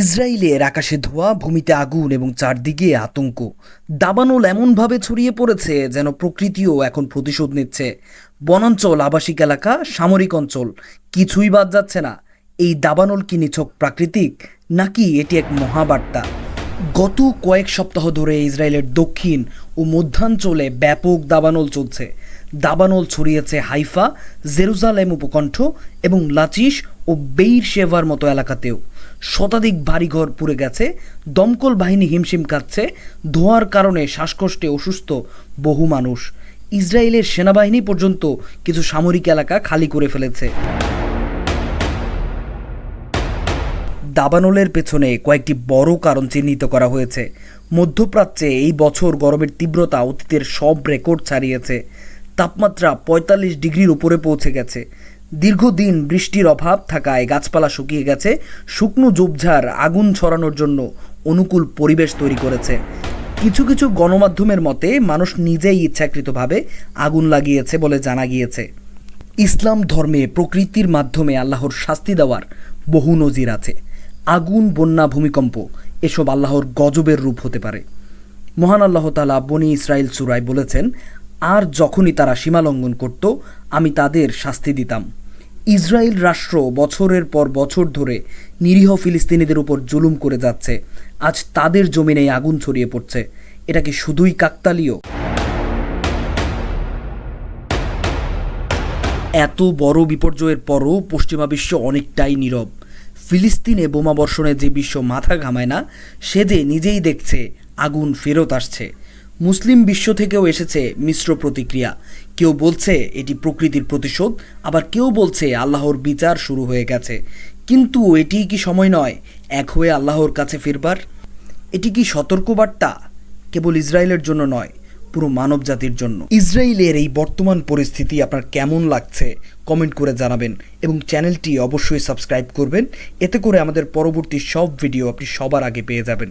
ইসরায়েলের আকাশে ধোঁয়া, ভূমিতে আগুন এবং চারদিকে আতঙ্ক। দাবানল এমনভাবে ছড়িয়ে পড়েছে যেন প্রকৃতিও এখন প্রতিশোধ নিচ্ছে। বনাঞ্চল, আবাসিক এলাকা, সামরিক অঞ্চল, কিছুই বাদ যাচ্ছে না। এই দাবানল কি নিছক প্রাকৃতিক, নাকি এটি এক মহাবার্তা? গত কয়েক সপ্তাহ ধরে ইসরায়েলের দক্ষিণ ও মধ্যাঞ্চলে ব্যাপক দাবানল চলছে। দাবানল ছড়িয়েছে হাইফা, জেরুজালেম উপকণ্ঠ এবং লাচিস ও বেইর শেভার মতো এলাকাতেও শতাধিক বাড়িঘর পুড়ে গেছে, দমকল বাহিনী হিমশিম খাচ্ছে, ধোঁয়ার কারণে শ্বাসকষ্টে অসুস্থ বহু মানুষ। ইসরায়েলের সেনাবাহিনী পর্যন্ত কিছু সামরিক এলাকা খালি করে ফেলেছে। দাবানলের পেছনে কয়েকটি বড় কারণ চিহ্নিত করা হয়েছে। মধ্যপ্রাচ্যে এই বছর গরমের তীব্রতা অতীতের সব রেকর্ড ছাড়িয়েছে। তাপমাত্রা পঁয়তাল্লিশ ডিগ্রির উপরে পৌঁছে গেছে। দীর্ঘদিন বৃষ্টির অভাব থাকায় গাছপালা শুকিয়ে গেছে, শুকনো ঝোপঝাড় আগুন ছড়ানোর জন্য অনুকূল পরিবেশ তৈরি করেছে। কিছু কিছু গণমাধ্যমের মতে, মানুষ নিজেই ইচ্ছাকৃতভাবে আগুন লাগিয়েছে বলে জানা গিয়েছে। ইসলাম ধর্মে প্রকৃতির মাধ্যমে আল্লাহর শাস্তি দেওয়ার বহু নজির আছে। আগুন, বন্যা, ভূমিকম্প, এসব আল্লাহর গজবের রূপ হতে পারে। মহান আল্লাহ তালা বনি ইসরায়েল সুরায় বলেছেন, আর যখনই তারা সীমালঙ্ঘন করত, আমি তাদের শাস্তি দিতাম। ইসরায়েল রাষ্ট্র বছরের পর বছর ধরে নিরীহ ফিলিস্তিনিদের উপর জুলুম করে যাচ্ছে। আজ তাদের জমিনে আগুন ছড়িয়ে পড়ছে। এটা কি শুধুই কাকতালীয়? এত বড় বিপর্যয়ের পরও পশ্চিমা বিশ্ব অনেকটাই নীরব। ফিলিস্তিনে বোমাবর্ষণে যে বিশ্ব মাথা ঘামায় না, সে যে নিজেই দেখছে, আগুন ফেরত আসছে। মুসলিম বিশ্ব থেকেও এসেছে মিশ্র প্রতিক্রিয়া। কেউ বলছে এটি প্রকৃতির প্রতিশোধ, আবার কেউ বলছে আল্লাহর বিচার শুরু হয়ে গেছে। কিন্তু এটি কি সময় নয়? এক হয়ে আল্লাহর কাছে ফিরবার? এটি কি সতর্কবার্তা? কেবল ইসরায়েলের জন্য নয়, পুরো মানব জাতির জন্য। ইসরায়েলের এই বর্তমান পরিস্থিতি আপনার কেমন লাগছে কমেন্ট করে জানাবেন এবং চ্যানেলটি অবশ্যই সাবস্ক্রাইব করবেন। এতে করে আমাদের পরবর্তী সব ভিডিও আপনি সবার আগে পেয়ে যাবেন।